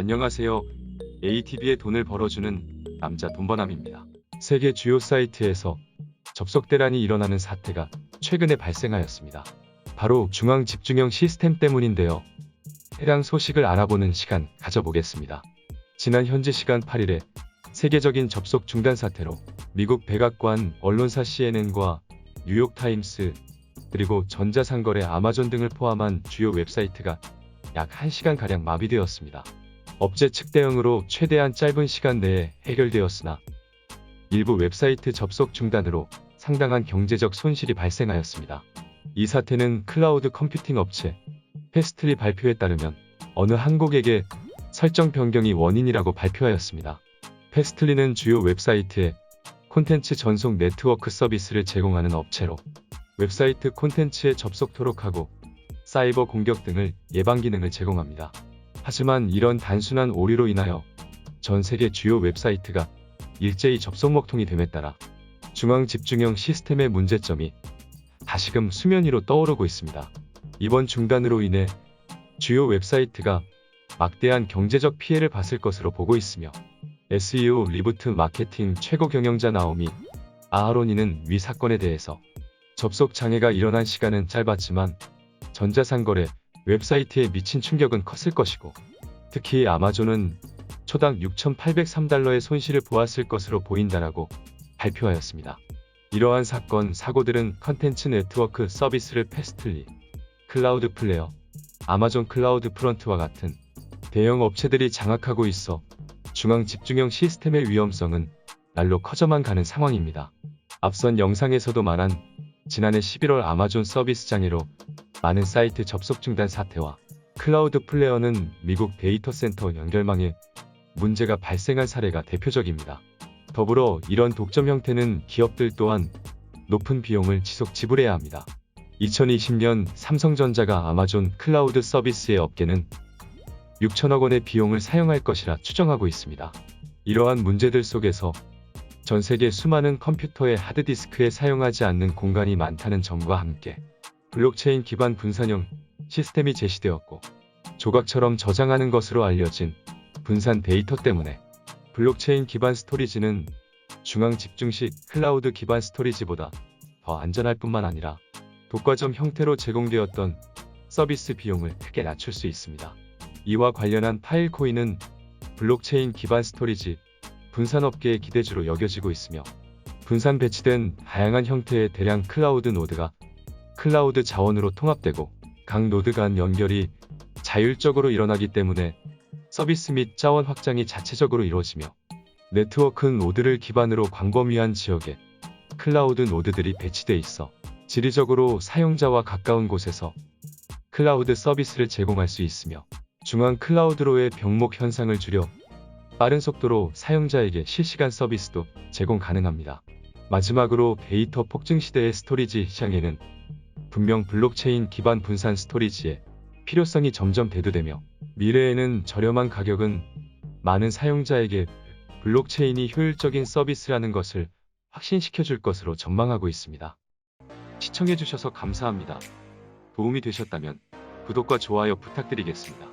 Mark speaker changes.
Speaker 1: 안녕하세요. ATV에 돈을 벌어주는 남자 돈버남입니다. 세계 주요 사이트에서 접속 대란이 일어나는 사태가 최근에 발생하였습니다. 바로 중앙 집중형 시스템 때문인데요. 해당 소식을 알아보는 시간 가져보겠습니다. 지난 현지 시간 8일에 세계적인 접속 중단 사태로 미국 백악관 언론사 CNN과 뉴욕타임스 그리고 전자상거래 아마존 등을 포함한 주요 웹사이트가 약 1시간가량 마비되었습니다. 업체 측 대응으로 최대한 짧은 시간 내에 해결되었으나 일부 웹사이트 접속 중단으로 상당한 경제적 손실이 발생하였습니다. 이 사태는 클라우드 컴퓨팅 업체 페스트리 발표에 따르면 어느 한국에게 설정 변경이 원인이라고 발표하였습니다. 페스트리는 주요 웹사이트에 콘텐츠 전송 네트워크 서비스를 제공하는 업체로 웹사이트 콘텐츠에 접속토록 하고 사이버 공격 등을 예방 기능을 제공합니다. 하지만 이런 단순한 오류로 인하여 전 세계 주요 웹사이트가 일제히 접속 먹통이 됨에 따라 중앙 집중형 시스템의 문제점이 다시금 수면 위로 떠오르고 있습니다. 이번 중단으로 인해 주요 웹사이트가 막대한 경제적 피해를 봤을 것으로 보고 있으며 SEO 리부트 마케팅 최고 경영자 나오미 아하로니는 위 사건에 대해서 접속 장애가 일어난 시간은 짧았지만 전자상거래 웹사이트에 미친 충격은 컸을 것이고 특히 아마존은 초당 6,803달러의 손실을 보았을 것으로 보인다라고 발표하였습니다. 이러한 사건, 사고들은 컨텐츠 네트워크 서비스를 패스틀리, 클라우드 플레어, 아마존 클라우드 프런트와 같은 대형 업체들이 장악하고 있어 중앙 집중형 시스템의 위험성은 날로 커져만 가는 상황입니다. 앞선 영상에서도 말한 지난해 11월 아마존 서비스 장애로 많은 사이트 접속 중단 사태와 클라우드 플레어는 미국 데이터 센터 연결망에 문제가 발생한 사례가 대표적입니다. 더불어 이런 독점 형태는 기업들 또한 높은 비용을 지속 지불해야 합니다. 2020년 삼성전자가 아마존 클라우드 서비스의 업계는 6천억 원의 비용을 사용할 것이라 추정하고 있습니다. 이러한 문제들 속에서 전 세계 수많은 컴퓨터의 하드디스크에 사용하지 않는 공간이 많다는 점과 함께 블록체인 기반 분산형 시스템이 제시되었고 조각처럼 저장하는 것으로 알려진 분산 데이터 때문에 블록체인 기반 스토리지는 중앙 집중식 클라우드 기반 스토리지보다 더 안전할 뿐만 아니라 독과점 형태로 제공되었던 서비스 비용을 크게 낮출 수 있습니다. 이와 관련한 파일코인은 블록체인 기반 스토리지 분산업계의 기대주로 여겨지고 있으며 분산 배치된 다양한 형태의 대량 클라우드 노드가 클라우드 자원으로 통합되고 각 노드 간 연결이 자율적으로 일어나기 때문에 서비스 및 자원 확장이 자체적으로 이루어지며 네트워크 노드를 기반으로 광범위한 지역에 클라우드 노드들이 배치돼 있어 지리적으로 사용자와 가까운 곳에서 클라우드 서비스를 제공할 수 있으며 중앙 클라우드로의 병목 현상을 줄여 빠른 속도로 사용자에게 실시간 서비스도 제공 가능합니다. 마지막으로 데이터 폭증 시대의 스토리지 시장에는 분명 블록체인 기반 분산 스토리지의 필요성이 점점 대두되며 미래에는 저렴한 가격은 많은 사용자에게 블록체인이 효율적인 서비스라는 것을 확신시켜 줄 것으로 전망하고 있습니다. 시청해주셔서 감사합니다. 도움이 되셨다면 구독과 좋아요 부탁드리겠습니다.